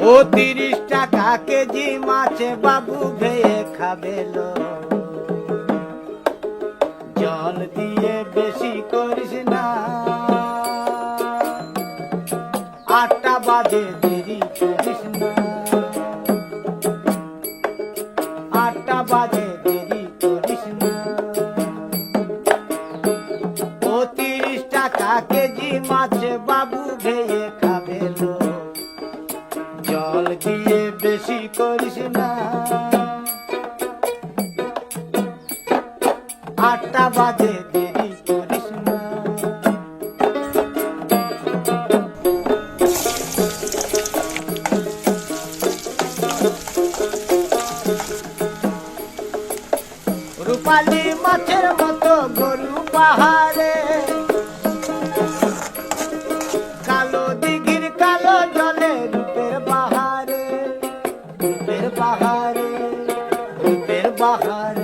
ও তিরিশ টাকা কেজি মাছে বাবু ভেয়ে খাবেলো জল দিয়ে বেশি করিস না। আটটা বাজে, দেরি করিস না। আটটা বাজে, দেরি করিস না। ও তিরিশ টাকা কেজি মাছে বাবু ভেয়ে আটটা বাজে, দেরি করিস না। রূপালি মাছের মতো গরু পাহাড়ে। কালো দিঘির কালো জলে রূপের বাহারে রূপের বাহারে রূপের বাহারে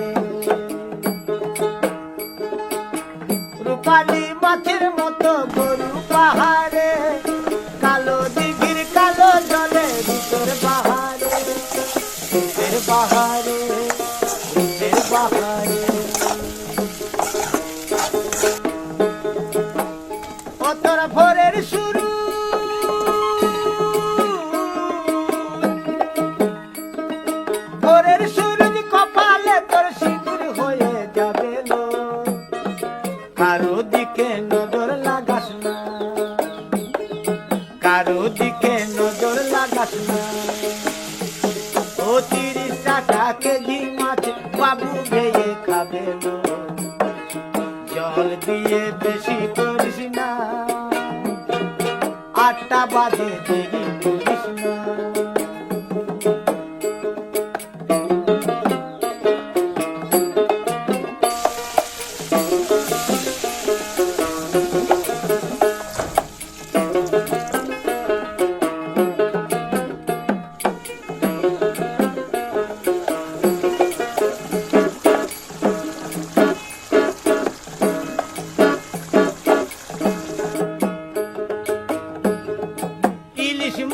মাছের মতো গরু পাহাড়ে কালো দিঘির কালো জলে ভিতর পাহাড়ে ভিতর বাহারে কারও দিকে নজর লাগাস না। কারও দিকে নজর লাগাস না। ও তিরিশ টাকা কেজি মাছ বাবু ভেয়ে খাবে জল দিয়ে বেশি করিস না। আটটা বাজে দেরি করিস না।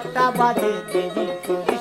একটা বাজে দেবী।